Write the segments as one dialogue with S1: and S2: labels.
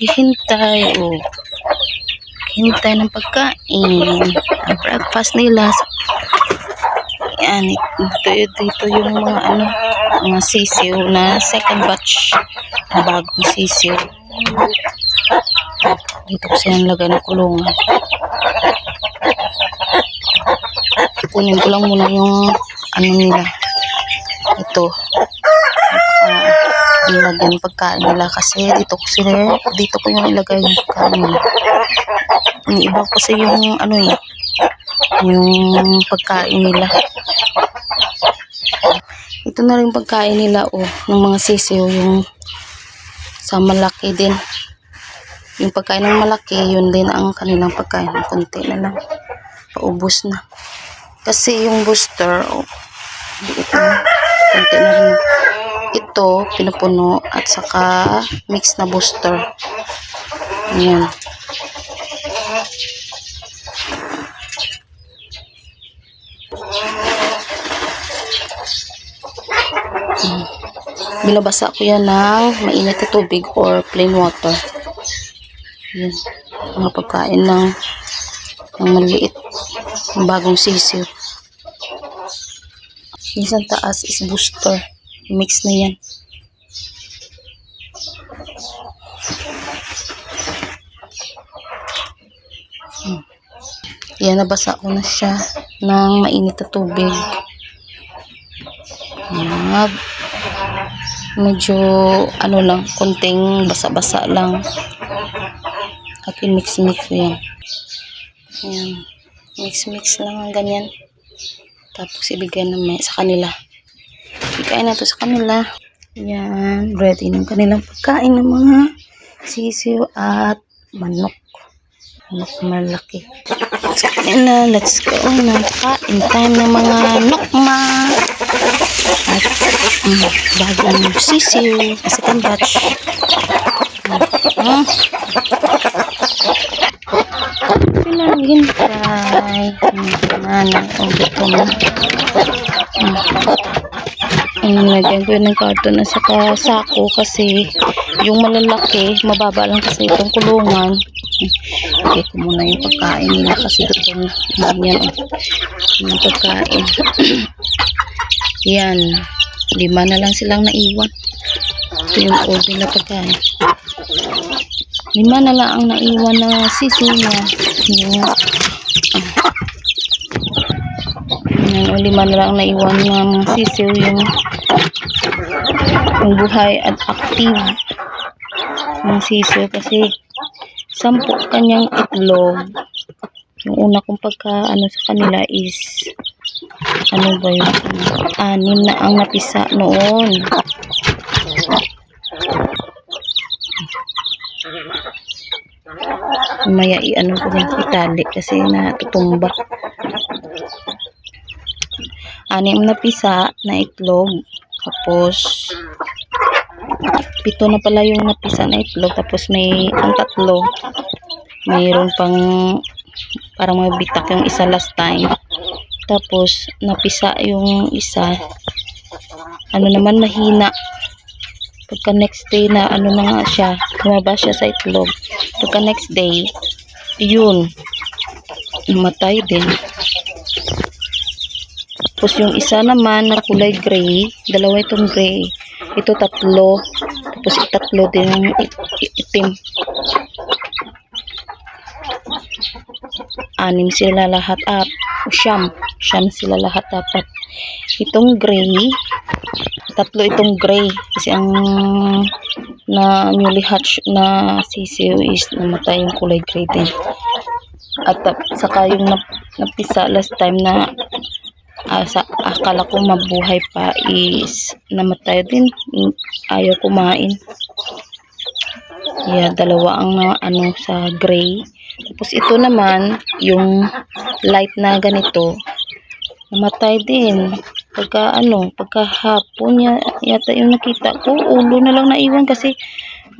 S1: Gihintay, oh. Hintay ng pagkain. Ang breakfast nila. Yan, ito, dito yung mga ano, mga sisiw na second batch na bagong sisiw. Dito ko silang lagay ng kulungan. Kunin ko lang muna yung ano nila. Ito. Uh, nilagyan ng pagkain nila kasi dito ko sila, dito ko yung ilagay yung pagkain nila. Yung iba kasi yung ano eh, yung pagkain nila. Ito na rin pagkain nila oh, ng mga sisiw, yung sa malaki din. Yung pagkain ng malaki, yun din ang kanilang pagkain. Kunti na lang. Paubos na. Kasi yung booster, oh, ito na. Kunti na rin. Ito, pinupuno at saka mix na booster. Ayan. Mm. Binabasa ko yan ng mainit na tubig or plain water. Yan. Mga pagkain ng, ng maliit. Ng bagong sisiw. Sa taas is booster. Mix na yan. Hmm. Yan, nabasa ko na siya ng mainit na tubig. Mag medyo ano lang, konting basa-basa lang. At i-mix-mix yan. Mix-mix lang ang ganyan. Tapos ibigay na may sa kanila. Ibigay na to sa kanila. Yan. Ready ng kanilang pagkain ng mga sisiw at manok. Manok malaki. Go na. Let's go na. Kain time ng mga nokma. At um, bagong sisiw. Second batch. Ah. Pinaghintay. Nanay. O, dito na. Nilagyan ko yun ng karton na saka sako kasi yung malalaki, mababa lang kasi itong kulungan. Okay ko muna yung pagkain nila kasi dito na yan yung pagkain. yan. Lima na lang silang naiwan. Ito yung order na pagkain. Lima na lang ang naiwan na sisiw niya. Yung, ah. Yan, o lima na lang ang naiwan na mga sisiw yung yung buhay at active ng sisiw kasi sampu kanyang itlog. Yung una kong pagka ano sa kanila is ano ba yun? Anim na ang napisa noon. Maya i-ano ko din itali kasi natutumba. Anim na pisa na itlog. Tapos pito na pala yung napisa na itlog tapos may ang tatlo mayroon pang parang may bitak yung isa last time. Tapos napisa yung isa. Ano naman mahina. Pagka next day na ano na nga siya lumabas siya sa itlog. Pagka next day yun namatay din. Tapos yung isa naman na kulay gray dalawa itong gray ito tatlo. Tapos itatlo din yung it- it- itim anim sila lahat up siyam. Siyam sila lahat dapat. Itong gray. Tatlo itong gray. Kasi ang na newly hatch na sisiw is namatay yung kulay gray din. At saka yung nap, napisa last time na ah, sa, akala ko mabuhay pa is namatay din. Ayaw kumain. Yeah, dalawa ang ano sa gray. Tapos ito naman yung light na ganito namatay din. Pagka ano pagka hapon yata yung nakita ko ulo na lang naiwan kasi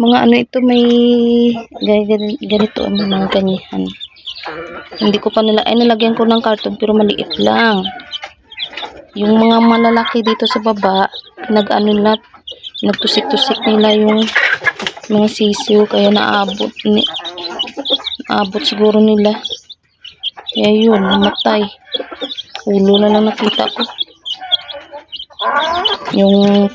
S1: mga ano ito may ga- ga- ganito ang mga ganyan. Hindi ko pa nila ay nilagyan ko ng karton pero maliit lang yung mga malalaki dito sa baba nag ano nila nagtusik-tusik nila yung mga sisiw kaya naabot ni naabot siguro nila. Kaya yun namatay. Ulo na lang nakita ko. Yung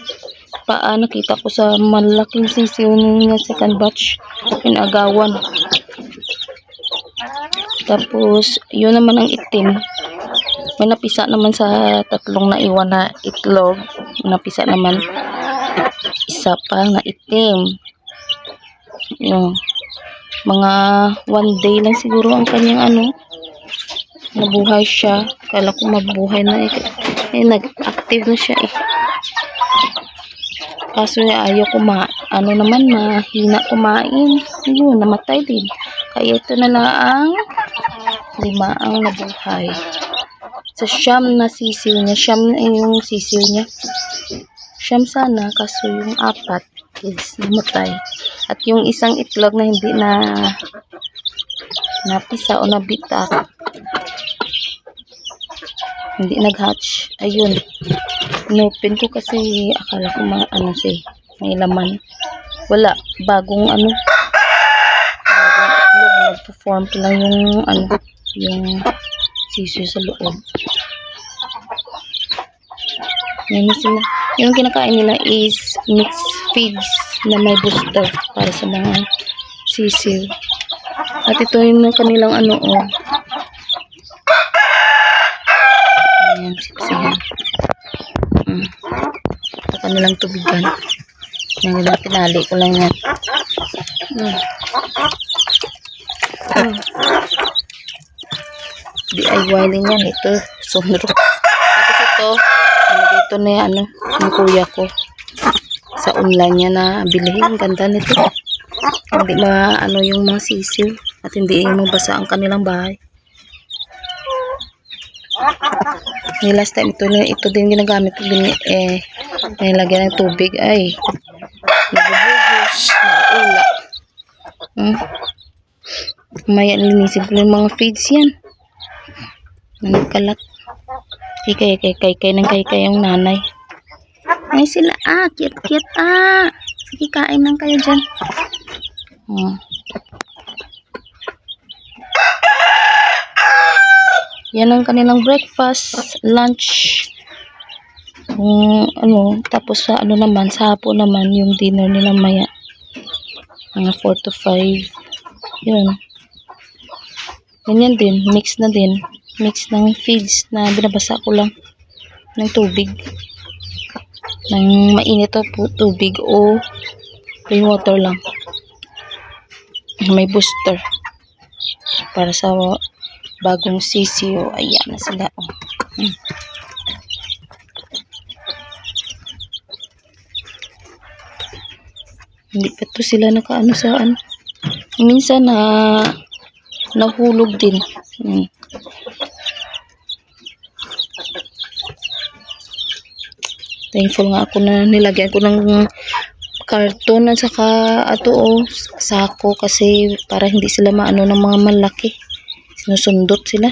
S1: paa nakita ko sa malaking sisiw ng second batch pinagawan. Tapos yun naman ang itim may napisa naman sa tatlong naiwan na itlog. Napisa naman isa pa na itim. Yung mga one day lang siguro ang kanyang ano nabuhay siya. Kala ko mabuhay na eh, eh nag-active na siya eh. Kaso niya ayaw kuma ano naman mahina kumain. Yun namatay din. Kaya ito na lang ang lima ang nabuhay sa siyam na sisiw niya. Siyam na yung sisiw niya. Siyam sana kaso yung apat is namatay. At yung isang itlog na hindi na napisa o nabitak hindi nag-hatch. Ayun. Inopen ko kasi akala ko mga ano si may laman. Wala. Bagong ano. Bagong itlog. Nagpo-form pa lang yung ano yung sisiyo sa loob yan sila. Yung kinakain nila is mixed feeds na may booster para sa mga sisiw. At ito yung kanilang ano oh. Ayan siksihan. Mm. ito kanilang tubigan yung nila tinali ko lang yan. Mm. Mm. DIY din yan. Ito sunro tapos ito ito na ano ng kuya ko. Sa online niya na bilhin ganda nito. Hindi ma ano yung mga sisiw at hindi mabasa ang kanilang bahay. Ni last time ito, ito din ginagamit din eh nilagyan ng tubig. Ay. Nabubugos naula hmm? maya linisin ko yung mga feeds yan. Nagkalat kay kay kay kay ng kay kay yung nanay ay sila ah cute cute ah sige kain lang kayo dyan oh. Yan ang kanilang breakfast, lunch, kung ano, tapos sa ano naman, sa hapon naman, yung dinner nila maya. Mga 4 to 5. Yun. Ganyan din, mix na din. Mix ng feeds na binabasa ko lang ng tubig. Ng mainit o tubig o plain water lang. May booster. Para sa bagong sisiyo. Ayan na sila. Oh. Hmm. Hindi pa to sila nakaano sa ano. Minsan na nahulog din. Hmm. Thankful nga ako na nilagyan ko ng karton at saka ato oh, sako kasi para hindi sila maano ng mga malaki. Sinusundot sila.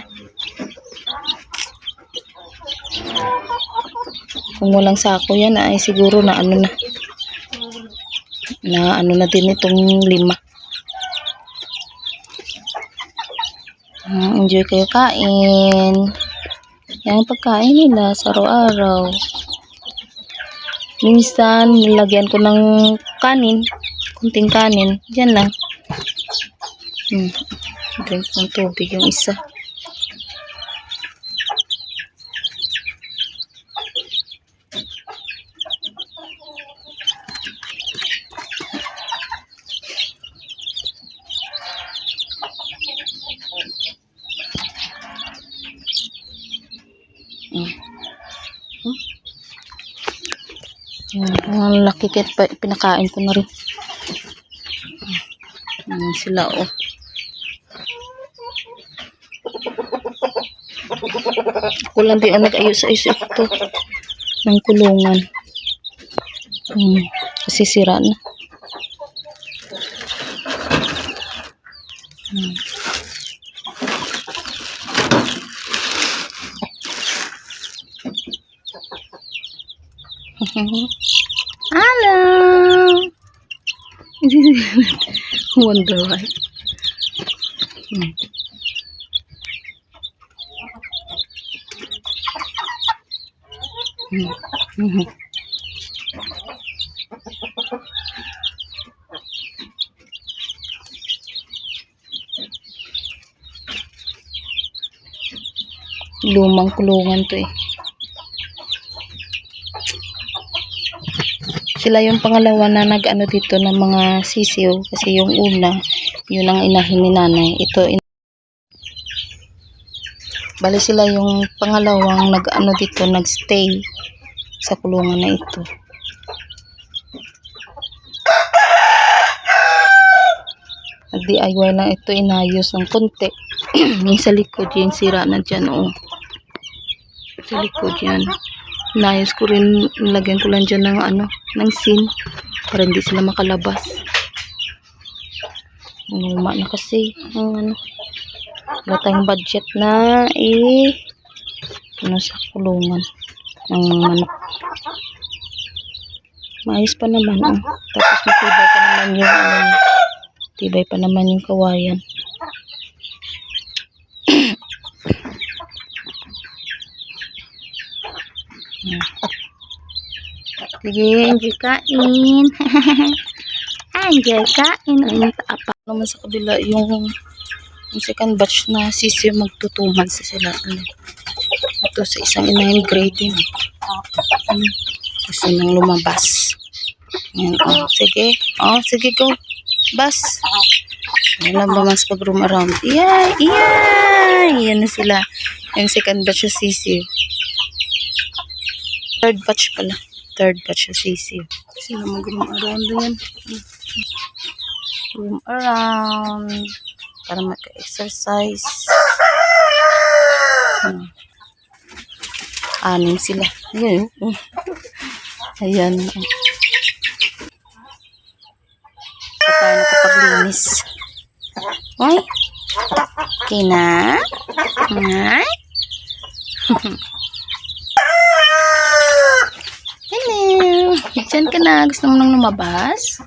S1: Kung walang sako yan ay siguro na ano na. Na ano na din itong lima. Ah, enjoy kayo kain. Yan pagkain nila sa araw-araw. Minsan, nilagyan ko ng kanin. Kunting kanin. Diyan lang. Hmm. Drink ng tubig yung isa. Hmm. Hmm. Yan, ang laki kaya pa- pinakain ko na rin. Yan sila oh. Ako lang din ang nag-ayos-ayos ito ng kulungan. Hmm, kasi sira na. Hmm. Hello! Wonder why. Hmm. Hmm. Mhm. Lumang kulungan to eh. Sila yung pangalawa na nag-ano dito ng mga sisiw kasi yung una, yun ang inahin ni nanay. Ito, in- Bali sila yung pangalawang nag-ano dito, nag-stay sa kulungan na ito. Nag-DIY lang ito, inayos ng konti. yung sa likod, yung sira na dyan, oh. Sa likod yan. Inayos ko rin, nilagyan ko lang dyan ng ano, ng sin para hindi sila makalabas. Luma na kasi, ang ano, wala tayong budget na, eh, ano sa kulungan ng manok. Maayos pa naman, oh. Tapos matibay pa naman yung, ano, tibay pa naman yung kawayan. Sige, enjoy kain. enjoy kain. Ayun, taapa. Naman sa kabila, yung, yung second batch na sisi magtutuman sa sila. Ano, ito sa isang inahing grade din. Ano, gusto nang lumabas. Ayan, oh, sige. Oh, sige, go. Bas. Ayan lang ba mas pag-room around. Iyay! Iyay! Yan na sila. Yung second batch sa sisi. Third batch pala. Third batch sa sisi. Sila mag-room around din. Room around. Para maka-exercise. Hmm. Anim sila. Ayan. oh. Ayan. oh. Pa tayo nakapaglinis. Oy. Kina? Ngay? Hello. Diyan ka na. Gusto mo nang lumabas?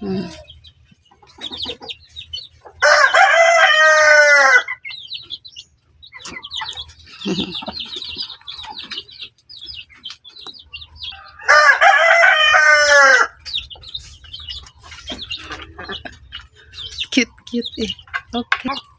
S1: Hmm. Cute, cute eh. Okay.